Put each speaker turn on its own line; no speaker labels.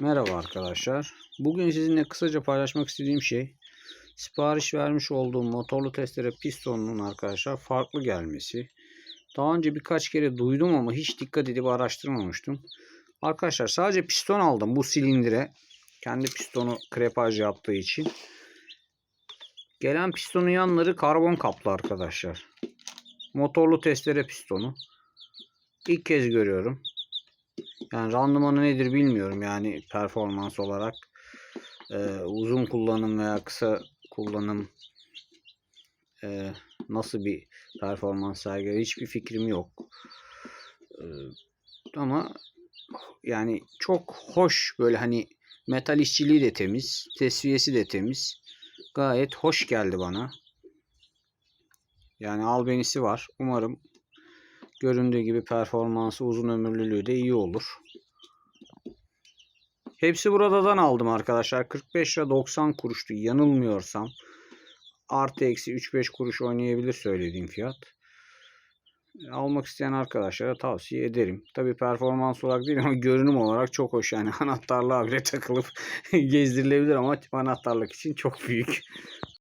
Merhaba arkadaşlar. Bugün sizinle kısaca paylaşmak istediğim şey sipariş vermiş olduğum motorlu testere pistonunun arkadaşlar farklı gelmesi. Daha önce birkaç kere duydum ama hiç dikkat edip araştırmamıştım. Arkadaşlar sadece piston aldım bu silindire. Kendi pistonu krepaj yaptığı için. Gelen pistonun yanları karbon kaplı arkadaşlar. Motorlu testere pistonu. İlk kez görüyorum. Yani randımanı nedir bilmiyorum yani performans olarak. Ee, uzun kullanım veya kısa kullanım e, nasıl bir performans sergiler hiçbir fikrim yok. Ee, ama yani çok hoş böyle hani metal işçiliği de temiz, tesviyesi de temiz. Gayet hoş geldi bana. Yani albenisi var. Umarım göründüğü gibi performansı uzun ömürlülüğü de iyi olur. Hepsi buradan aldım arkadaşlar. 45 lira 90 kuruştu yanılmıyorsam. Artı eksi 3-5 kuruş oynayabilir söylediğim fiyat. Almak isteyen arkadaşlara tavsiye ederim. Tabi performans olarak değil ama görünüm olarak çok hoş. Yani anahtarlığa bile takılıp gezdirilebilir ama anahtarlık için çok büyük.